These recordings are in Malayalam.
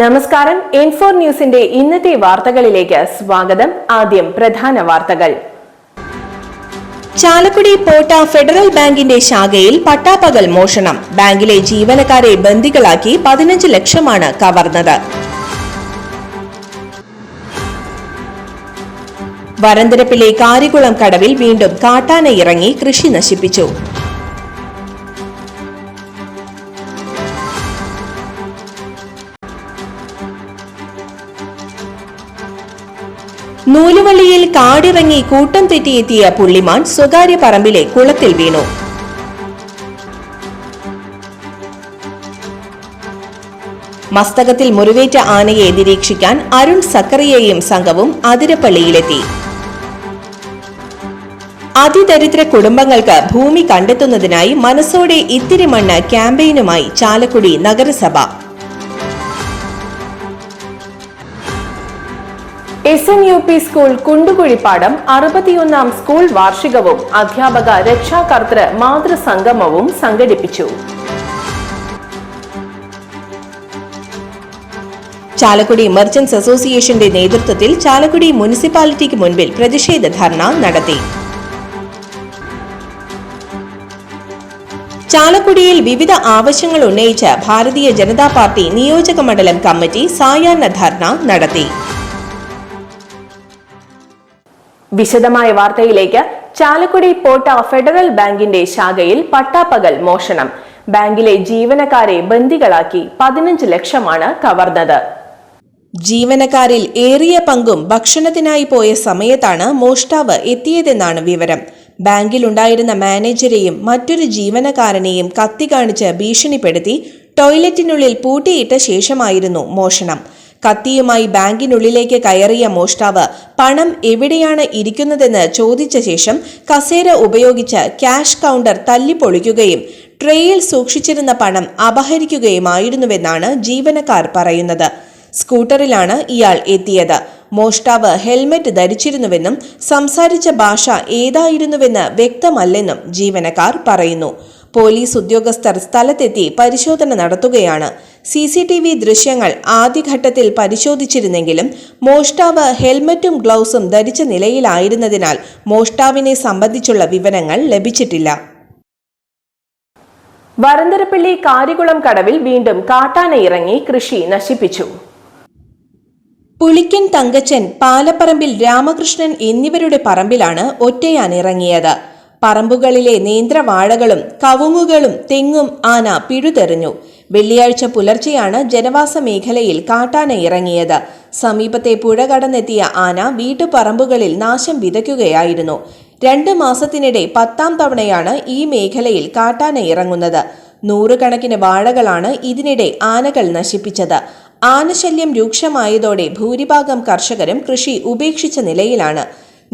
നമസ്കാരം. ഇൻഫോർ ന്യൂസിന്റെ ഇന്നത്തെ വാർത്തകളിലേക്ക് സ്വാഗതം. ആദ്യം പ്രധാന വാർത്തകൾ. ചാലക്കുടി പോട്ട ഫെഡറൽ ബാങ്കിന്റെ ശാഖയിൽ പട്ടാപ്പകൽ മോഷണം. ബാങ്കിലെ ജീവനക്കാരെ ബന്ദികളാക്കി പതിനഞ്ച് ലക്ഷമാണ് കവർന്നത്. വരന്തരപ്പിലെ കാരികുളം കടവിൽ വീണ്ടും കാട്ടാന ഇറങ്ങി കൃഷി നശിപ്പിച്ചു. നൂലുവള്ളിയിൽ കാടിറങ്ങി കൂട്ടം തെറ്റിയെത്തിയ പുള്ളിമാൻ സ്വകാര്യ പറമ്പിലെ കുളത്തിൽ വീണു. മസ്തകത്തിൽ മുറിവേറ്റ ആനയെ നിരീക്ഷിക്കാൻ അരുൺ സക്കറിയയും സംഘവും അതിരപ്പള്ളിയിലെത്തി. അതിദരിദ്ര കുടുംബങ്ങൾക്ക് ഭൂമി കണ്ടെത്തുന്നതിനായി മനസ്സോടെ ഇത്തിരി മണ്ണ് ക്യാമ്പയിനുമായി ചാലക്കുടി നഗരസഭ. S N U P school Kundukuzhippadam അറുപത്തിയൊന്നാം school വാർഷികവും അധ്യാപക രക്ഷാകർത്തൃ മാതൃസംഗമവും സംഘടിപ്പിച്ചു. ചാലക്കുടി മെർച്ചന്റ്സ് അസോസിയേഷന്റെ നേതൃത്വത്തിൽ ചാലക്കുടി മുനിസിപ്പാലിറ്റിക്ക് മുൻപിൽ പ്രതിഷേധ ധർണ നടത്തി. ചാലക്കുടിയിൽ വിവിധ ആവശ്യങ്ങൾ ഉന്നയിച്ച് ഭാരതീയ ജനതാ പാർട്ടി നിയോജക മണ്ഡലം കമ്മിറ്റി സായാഹ്ന ധർണ നടത്തി. വിശദമായ വാർത്തയിലേക്ക് ചാലക്കുടി പോട്ട ഫെഡറൽ ബാങ്കിന്റെ ശാഖയിൽ പട്ടാപ്പകൽ മോഷണം. ബാങ്കിലെ ജീവനക്കാരെ ബന്ദികളാക്കി പതിനഞ്ച് ലക്ഷമാണ് കവർന്നത്. ജീവനക്കാരിൽ ഏറിയ പങ്കും ഭക്ഷണത്തിനായി പോയ സമയത്താണ് മോഷ്ടാവ് എത്തിയതെന്നാണ് വിവരം. ബാങ്കിലുണ്ടായിരുന്ന മാനേജരെയും മറ്റൊരു ജീവനക്കാരനെയും കത്തി കാണിച്ച് ഭീഷണിപ്പെടുത്തി ടോയ്ലറ്റിനുള്ളിൽ പൂട്ടിയിട്ട ശേഷമായിരുന്നു മോഷണം. കത്തിയുമായി ബാങ്കിനുള്ളിലേക്ക് കയറിയ മോഷ്ടാവ് പണം എവിടെയാണ് ഇരിക്കുന്നതെന്ന് ചോദിച്ച ശേഷം കസേര ഉപയോഗിച്ച് ക്യാഷ് കൗണ്ടർ തല്ലിപ്പൊളിക്കുകയും ട്രേയിൽ സൂക്ഷിച്ചിരുന്ന പണം അപഹരിക്കുകയുമായിരുന്നുവെന്നാണ് ജീവനക്കാർ പറയുന്നത്. സ്കൂട്ടറിലാണ് ഇയാൾ എത്തിയത്. മോഷ്ടാവ് ഹെൽമറ്റ് ധരിച്ചിരുന്നുവെന്നും സംസാരിച്ച ഭാഷ ഏതായിരുന്നുവെന്ന് വ്യക്തമല്ലെന്നും ജീവനക്കാർ പറയുന്നു. പോലീസ് ഉദ്യോഗസ്ഥർ സ്ഥലത്തെത്തി പരിശോധന നടത്തുകയാണ്. സി സി ടി വി ദൃശ്യങ്ങൾ ആദ്യഘട്ടത്തിൽ പരിശോധിച്ചിരുന്നെങ്കിലും മോഷ്ടാവ് ഹെൽമറ്റും ഗ്ലൗസും ധരിച്ച നിലയിലായിരുന്നതിനാൽ മോഷ്ടാവിനെ സംബന്ധിച്ചുള്ള വിവരങ്ങൾ ലഭിച്ചിട്ടില്ല. വരന്തരപ്പള്ളി കാരികുളം കടവിൽ വീണ്ടും കാട്ടാന ഇറങ്ങി കൃഷി നശിപ്പിച്ചു. പുളിക്കൻ തങ്കച്ചൻ പാലപ്പറമ്പിൽ രാമകൃഷ്ണൻ എന്നിവരുടെ പറമ്പിലാണ് ഒറ്റയാൻ ഇറങ്ങിയത്. പറമ്പുകളിലെ നേന്ത്രവാഴകളും കവുങ്ങുകളും തെങ്ങും ആന പിഴുതെറിഞ്ഞു. വെള്ളിയാഴ്ച പുലർച്ചെയാണ് ജനവാസ മേഖലയിൽ കാട്ടാന ഇറങ്ങിയത്. സമീപത്തെ പുഴ കടന്നെത്തിയ ആന വീട്ടുപറമ്പുകളിൽ നാശം വിതയ്ക്കുകയായിരുന്നു. രണ്ട് മാസത്തിനിടെ പത്താം തവണയാണ് ഈ മേഖലയിൽ കാട്ടാന ഇറങ്ങുന്നത്. നൂറുകണക്കിന് വാഴകളാണ് ഇതിനിടെ ആനകൾ നശിപ്പിച്ചത്. ആനശല്യം രൂക്ഷമായതോടെ ഭൂരിഭാഗം കർഷകരും കൃഷി ഉപേക്ഷിച്ച നിലയിലാണ്.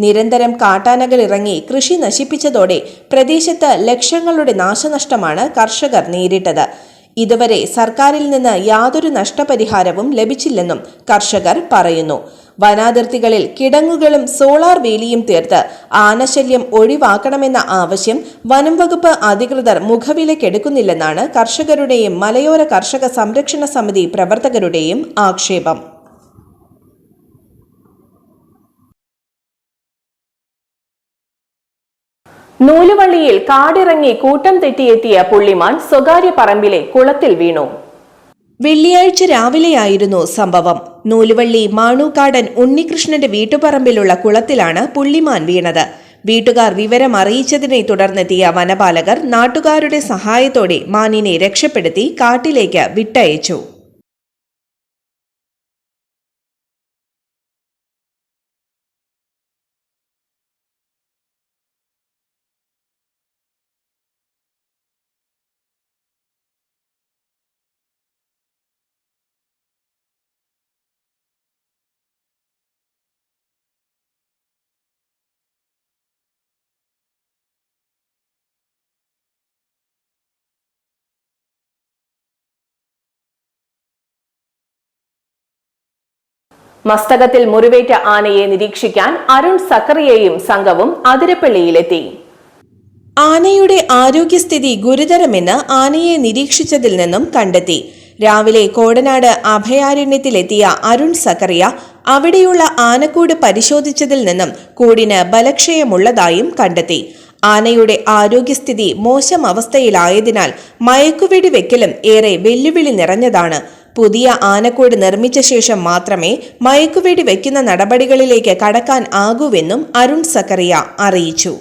നിരന്തരം കാട്ടാനകൾ ഇറങ്ങി കൃഷി നശിപ്പിച്ചതോടെ പ്രദേശത്ത് ലക്ഷങ്ങളുടെ നാശനഷ്ടമാണ് കർഷകർ നേരിട്ടത്. ഇതുവരെ സർക്കാരിൽ നിന്ന് യാതൊരു നഷ്ടപരിഹാരവും ലഭിച്ചില്ലെന്നും കർഷകർ പറയുന്നു. വനാതിർത്തികളിൽ കിടങ്ങുകളും സോളാർ വേലിയും തീർത്ത് ആനശല്യം ഒഴിവാക്കണമെന്ന ആവശ്യം വനം വകുപ്പ് അധികൃതർ മുഖവിലക്കെടുക്കുന്നില്ലെന്നാണ് കർഷകരുടെയും മലയോര കർഷക സംരക്ഷണ സമിതി പ്രവർത്തകരുടെയും ആക്ഷേപം. നൂലുവള്ളിയിൽ കാടിറങ്ങി കൂട്ടം തെറ്റിയെത്തിയ പുള്ളിമാൻ സ്വകാര്യ പറമ്പിലെ കുളത്തിൽ വീണു. വെള്ളിയാഴ്ച രാവിലെയായിരുന്നു സംഭവം. നൂലുവള്ളി മാണൂക്കാടൻ ഉണ്ണികൃഷ്ണന്റെ വീട്ടുപറമ്പിലുള്ള കുളത്തിലാണ് പുള്ളിമാൻ വീണത്. വീട്ടുകാർ വിവരം അറിയിച്ചതിനെ തുടർന്നെത്തിയ വനപാലകർ നാട്ടുകാരുടെ സഹായത്തോടെ മാനിനെ രക്ഷപ്പെടുത്തി കാട്ടിലേക്ക് വിട്ടയച്ചു. മസ്തകത്തിൽ മുറിവേറ്റ ആനയെ നിരീക്ഷിക്കാൻ അരുൺ സക്കറിയയും സംഘവും അതിരപ്പള്ളിയിലെത്തി. ആനയുടെ ആരോഗ്യസ്ഥിതി ഗുരുതരമെന്ന് ആനയെ നിരീക്ഷിച്ചതിൽ നിന്നും കണ്ടെത്തി. രാവിലെ കോടനാട് അഭയാരണ്യത്തിലെത്തിയ അരുൺ സക്കറിയ അവിടെയുള്ള ആനക്കൂട് പരിശോധിച്ചതിൽ നിന്നും കൂടിന് ബലക്ഷയമുള്ളതായും കണ്ടെത്തി. ആനയുടെ ആരോഗ്യസ്ഥിതി മോശം അവസ്ഥയിലായതിനാൽ മയക്കുവെടി വെക്കലും ഏറെ വെല്ലുവിളി നിറഞ്ഞതാണ്. പുതിയ ആനക്കൂട് നിർമ്മിച്ച ശേഷം മാത്രമേ മയക്കുവെടി വയ്ക്കുന്ന നടപടികളിലേക്ക് കടക്കാൻ ആകൂവെന്നും അരുൺ സക്കറിയ അറിയിച്ചു.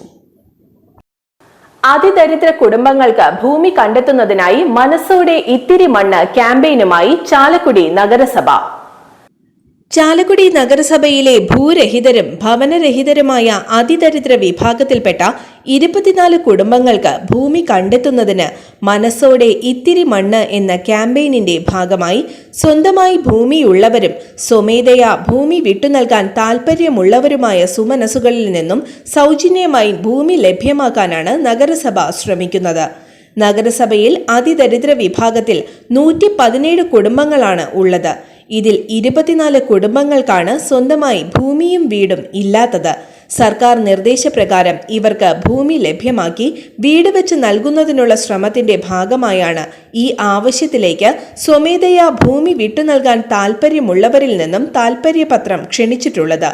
അതിദരിദ്ര കുടുംബങ്ങൾക്ക് ഭൂമി കണ്ടെത്തുന്നതിനായി മനസ്സോടെ ഇത്തിരി മണ്ണ് ക്യാമ്പയിനുമായി ചാലക്കുടി നഗരസഭ. ചാലക്കുടി നഗരസഭയിലെ ഭൂരഹിതരും ഭവനരഹിതരുമായ അതിദരിദ്ര വിഭാഗത്തിൽപ്പെട്ട ഇരുപത്തിനാല് കുടുംബങ്ങൾക്ക് ഭൂമി കണ്ടെത്തുന്നതിന് മനസ്സോടെ ഇത്തിരി മണ്ണ് എന്ന ക്യാമ്പയിനിന്റെ ഭാഗമായി സ്വന്തമായി ഭൂമിയുള്ളവരും സ്വമേധയാ ഭൂമി വിട്ടുനൽകാൻ താൽപ്പര്യമുള്ളവരുമായ സുമനസുകളിൽ നിന്നും സൗജന്യമായി ഭൂമി ലഭ്യമാക്കാനാണ് നഗരസഭ ശ്രമിക്കുന്നത്. നഗരസഭയിൽ അതിദരിദ്ര വിഭാഗത്തിൽ നൂറ്റി പതിനേഴ് കുടുംബങ്ങളാണ് ഉള്ളത്. ഇതിൽ ഇരുപത്തിനാല് കുടുംബങ്ങൾക്കാണ് സ്വന്തമായി ഭൂമിയും വീടും ഇല്ലാത്തത്. സർക്കാർ നിർദ്ദേശപ്രകാരം ഇവർക്ക് ഭൂമി ലഭ്യമാക്കി വീട് വെച്ച് നൽകുന്നതിനുള്ള ശ്രമത്തിന്റെ ഭാഗമായാണ് ഈ ആവശ്യത്തിലേക്ക് സ്വമേധയാ ഭൂമി വിട്ടു നൽകാൻ താൽപ്പര്യമുള്ളവരിൽ നിന്നും താൽപ്പര്യപത്രം ക്ഷണിച്ചിട്ടുള്ളത്.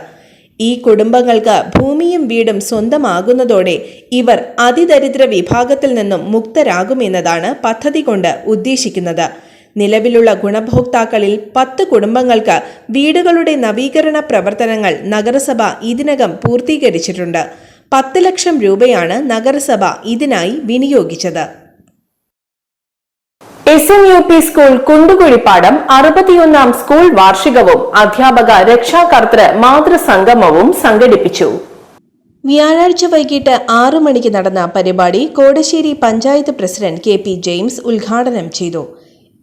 ഈ കുടുംബങ്ങൾക്ക് ഭൂമിയും വീടും സ്വന്തമാകുന്നതോടെ ഇവർ അതിദരിദ്ര വിഭാഗത്തിൽ നിന്നും മുക്തരാകുമെന്നതാണ് പദ്ധതി കൊണ്ട് ഉദ്ദേശിക്കുന്നത്. നിലവിലുള്ള ഗുണഭോക്താക്കളിൽ പത്ത് കുടുംബങ്ങൾക്ക് വീടുകളുടെ നവീകരണ പ്രവർത്തനങ്ങൾ നഗരസഭ ഇതിനകം പൂർത്തീകരിച്ചിട്ടുണ്ട്. പത്ത് ലക്ഷം രൂപയാണ് നഗരസഭ ഇതിനായി വിനിയോഗിച്ചത്. S N U P school Kundukuzhipadam അറുപത്തിയൊന്നാം school വാർഷികവും അധ്യാപക രക്ഷാകർത്തൃ മാതൃസംഗമവും സംഘടിപ്പിച്ചു. വ്യാഴാഴ്ച വൈകിട്ട് ആറു മണിക്ക് നടന്ന പരിപാടി Kodassery panchayat president K P James ഉദ്ഘാടനം ചെയ്തു.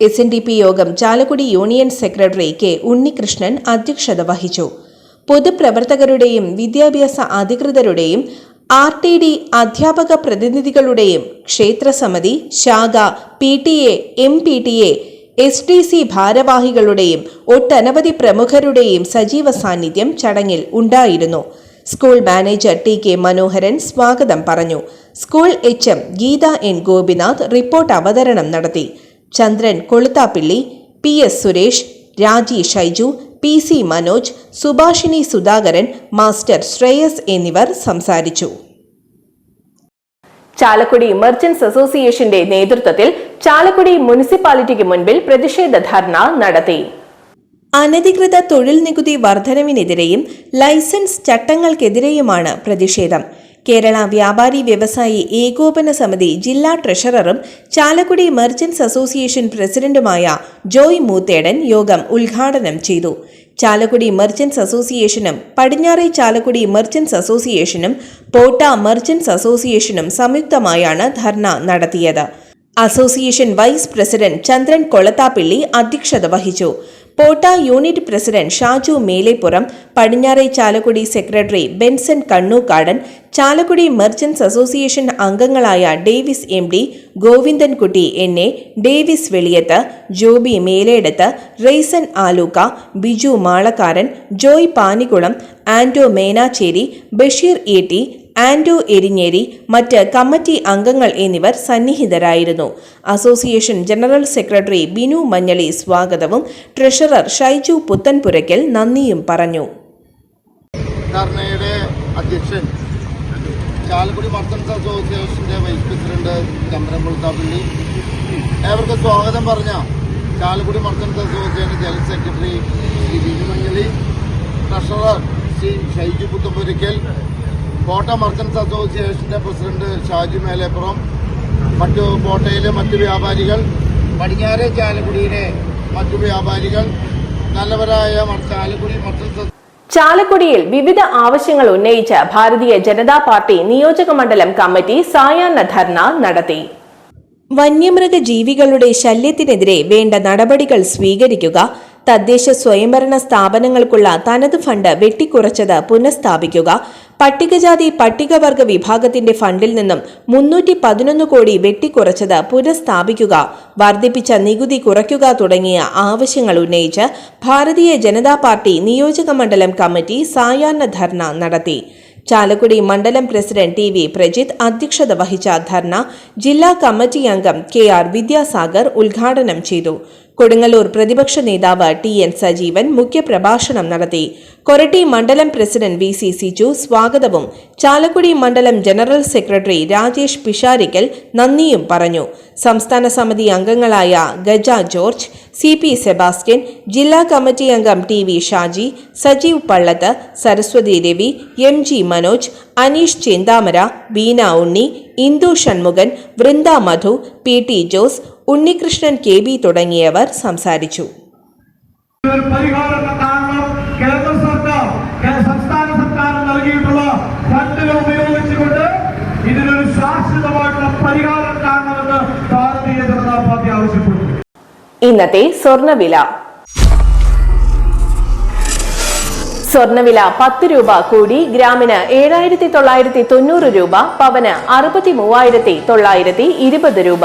എസ് എൻ ഡി പി യോഗം Chalakudy union secretary K Unnikrishnan അധ്യക്ഷത വഹിച്ചു. പൊതുപ്രവർത്തകരുടെയും വിദ്യാഭ്യാസ അധികൃതരുടെയും ആർ ടി ഡി അധ്യാപക പ്രതിനിധികളുടെയും ക്ഷേത്രസമിതി ശാഖ P T A M P T A S D C ഭാരവാഹികളുടെയും ഒട്ടനവധി പ്രമുഖരുടെയും സജീവ സാന്നിധ്യം ചടങ്ങിൽ ഉണ്ടായിരുന്നു. School manager T K Manoharan സ്വാഗതം പറഞ്ഞു. School H M Geetha N Gopinath report അവതരണം നടത്തി. Chandran Koluthappilly P S Suresh Raji Shaiju P C Manoj Subhashini Sudhakaran master Shreyas എന്നിവർ സംസാരിച്ചു. ചാലക്കുടി മെർച്ചന്റ്സ് അസോസിയേഷന്റെ നേതൃത്വത്തിൽ ചാലക്കുടി മുനിസിപ്പാലിറ്റിക്ക് മുൻപിൽ പ്രതിഷേധ ധർണ നടത്തി. അനധികൃത തൊഴിൽ നികുതി വർധനവിനെതിരെയും ലൈസൻസ് ചട്ടങ്ങൾക്കെതിരെയുമാണ് പ്രതിഷേധം. കേരള വ്യാപാരി വ്യവസായി ഏകോപന സമിതി ജില്ലാ ട്രഷററും ചാലക്കുടി മെർച്ചൻസ് അസോസിയേഷൻ പ്രസിഡന്റുമായ ജോയ് മൂത്തേടൻ യോഗം ഉദ്ഘാടനം ചെയ്തു. ചാലക്കുടി മെർച്ചൻസ് അസോസിയേഷനും പടിഞ്ഞാറെ ചാലക്കുടി മെർച്ചൻസ് അസോസിയേഷനും പോട്ട മെർച്ചൻസ് അസോസിയേഷനും സംയുക്തമായാണ് ധർണ നടത്തിയത്. Association vice president Chandran Kolathappilly അധ്യക്ഷത വഹിച്ചു. പോട്ട യൂണിറ്റ് പ്രസിഡന്റ് ഷാജു മേലേപ്പുറം പടിഞ്ഞാറെ Chalakudy secretary Benson Kannukadan Chalakudy merchants association അംഗങ്ങളായ Davis M D Govindankutty N A Davis Veliyath Joby Meledath Raison Aluka Biju Malakkaran Joy Panikulam Anto Menachery Basheer T Ando Erinjery മറ്റ് കമ്മിറ്റി അംഗങ്ങൾ എന്നിവർ സന്നിഹിതരായിരുന്നു. Association general secretary Binu Manjali സ്വാഗതവും ട്രഷറർ ഷൈജു പുത്തൻപുരയ്ക്കൽ നന്ദിയും പറഞ്ഞു. അധ്യക്ഷൻ ചാലക്കുടി മർച്ചൻസ് അസോസിയേഷന്റെ വൈസ് പ്രസിഡന്റ് സ്വാഗതം പറഞ്ഞ Chalakudy merchants association general secretary Shri Biju Manjali treasurer Shri Shaiju Puthampurikkal Kotta merchants അസോസിയേഷന്റെ പ്രസിഡന്റ് ഷാജി മേലേപ്പുറം മറ്റു കോട്ടയിലെ മറ്റു വ്യാപാരികൾ പടിഞ്ഞാറെ ചാലക്കുടിയിലെ മറ്റു വ്യാപാരികൾ നല്ലവരായ ചാലക്കുടി മർച്ചൻസ് ചാലക്കുടിയിൽ വിവിധ ആവശ്യങ്ങൾ ഉന്നയിച്ച് ഭാരതീയ ജനതാ പാർട്ടി നിയോജക മണ്ഡലം കമ്മിറ്റി സായാഹ്ന ധർണ നടത്തി. വന്യമൃഗ ജീവികളുടെ ശല്യത്തിനെതിരെ വേണ്ട നടപടികൾ സ്വീകരിക്കുക തദ്ദേശ സ്വയംഭരണ സ്ഥാപനങ്ങൾക്കുള്ള തനത് ഫണ്ട് വെട്ടിക്കുറച്ചത് പുനഃസ്ഥാപിക്കുക പട്ടികജാതി പട്ടികവർഗ വിഭാഗത്തിന്റെ ഫണ്ടിൽ നിന്നും മുന്നൂറ്റി പതിനൊന്ന് കോടി വെട്ടിക്കുറച്ചത് പുനഃസ്ഥാപിക്കുക വർദ്ധിപ്പിച്ച നികുതി കുറയ്ക്കുക തുടങ്ങിയ ആവശ്യങ്ങൾ ഉന്നയിച്ച് ഭാരതീയ ജനതാ പാർട്ടി നിയോജക മണ്ഡലം കമ്മിറ്റി സായാഹ്ന ധർണ നടത്തി. ചാലക്കുടി മണ്ഡലം പ്രസിഡന്റ് ടി വി പ്രജിത്ത് അധ്യക്ഷത വഹിച്ച ധർണ ജില്ലാ കമ്മിറ്റി അംഗം കെ ആർ വിദ്യാസാഗർ ഉദ്ഘാടനം ചെയ്തു. കൊടുങ്ങല്ലൂർ പ്രതിപക്ഷ നേതാവ് ടി എൻ സജീവൻ മുഖ്യപ്രഭാഷണം നടത്തി. കൊരട്ടി മണ്ഡലം പ്രസിഡന്റ് വി സി സിജു സ്വാഗതവും. ചാലക്കുടി മണ്ഡലം ജനറൽ സെക്രട്ടറി രാജേഷ് പിഷാരിക്കൽ നന്ദിയും പറഞ്ഞു. സംസ്ഥാന സമിതി അംഗങ്ങളായ Gaja George C P Sebastian ജില്ലാ കമ്മിറ്റി അംഗം T V Shaji Sajeev Pallath Saraswathi Ravi M G Manoj Aneesh Chinthamara Beena Unni Indu Shanmukhan Vrinda Madhu P T Jose Unnikrishnan K B തുടങ്ങിയവർ സംസാരിച്ചു. ഒരു പരിഹാരം കാണണം കേന്ദ്ര സർക്കാർ കേ- സംസ്ഥാന സർക്കാർ നൽകിയിട്ടുള്ള ഫണ്ടുകൾ ഉപയോഗിച്ചുകൊണ്ട് ഇതിനൊരു ശാശ്വതമായിട്ടുള്ള പരിഹാരം കാണണമെന്ന് ഭാരതീയ ജനതാ പാർട്ടി ആവശ്യപ്പെടുന്നു ഇന്നത്തെ സ്വർണവില സ്വർണവില പത്ത് രൂപ കൂടി ഗ്രാമിന് ഏഴായിരത്തി തൊള്ളായിരത്തി തൊണ്ണൂറ് രൂപ പവന് അറുപത്തി മൂവായിരത്തി തൊള്ളായിരത്തി ഇരുപത് രൂപ.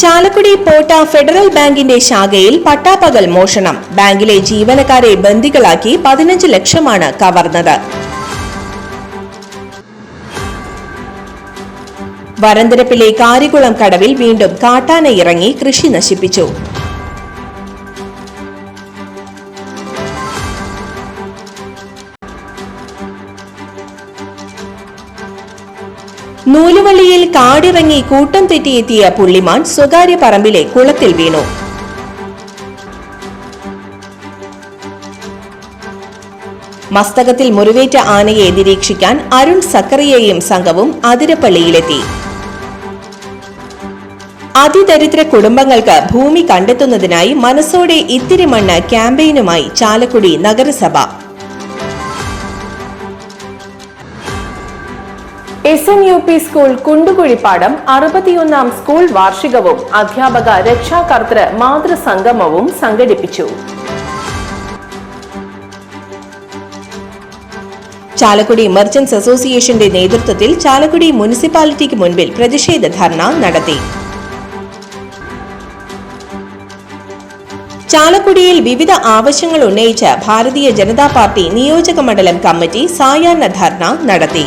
ചാലക്കുടി പോട്ട ഫെഡറൽ ബാങ്കിന്റെ ശാഖയിൽ പട്ടാപ്പകൽ മോഷണം. ബാങ്കിലെ ജീവനക്കാരെ ബന്ദികളാക്കി പതിനഞ്ച് ലക്ഷമാണ് കവർന്നത്. വരന്തരപ്പിലെ കാരികുളം കടവിൽ വീണ്ടും കാട്ടാന ഇറങ്ങി കൃഷി നശിപ്പിച്ചു. നൂലുവള്ളിയിൽ കാടിറങ്ങി കൂട്ടം തെറ്റിയെത്തിയ പുള്ളിമാൻ സ്വകാര്യ പറമ്പിലെ കുളത്തിൽ വീണു. മസ്തകത്തിൽ മുറിവേറ്റ ആനയെ നിരീക്ഷിക്കാൻ അരുൺ സക്കറിയയും സംഘവും അതിരപ്പള്ളിയിലെത്തി. അതിദരിദ്ര കുടുംബങ്ങൾക്ക് ഭൂമി കണ്ടെത്തുന്നതിനായി മനസ്സോടെ ഇത്തിരി മണ്ണ് ക്യാമ്പയിനുമായി ചാലക്കുടി നഗരസഭ. S N U P school Kundukuzhippadam അറുപത്തിയൊന്നാം school വാർഷികവും അധ്യാപക രക്ഷാകർത്തൃ മാതൃസംഗമവും സംഘടിപ്പിച്ചു. ചാലക്കുടി മെർച്ചന്റ്സ് അസോസിയേഷന്റെ നേതൃത്വത്തിൽ ചാലക്കുടി മുനിസിപ്പാലിറ്റിക്ക് മുൻപിൽ പ്രതിഷേധ ധർണ നടത്തി. ചാലക്കുടിയിൽ വിവിധ ആവശ്യങ്ങൾ ഉന്നയിച്ച് ഭാരതീയ ജനതാ പാർട്ടി നിയോജക മണ്ഡലം കമ്മിറ്റി സായാഹ്ന ധർണ നടത്തി.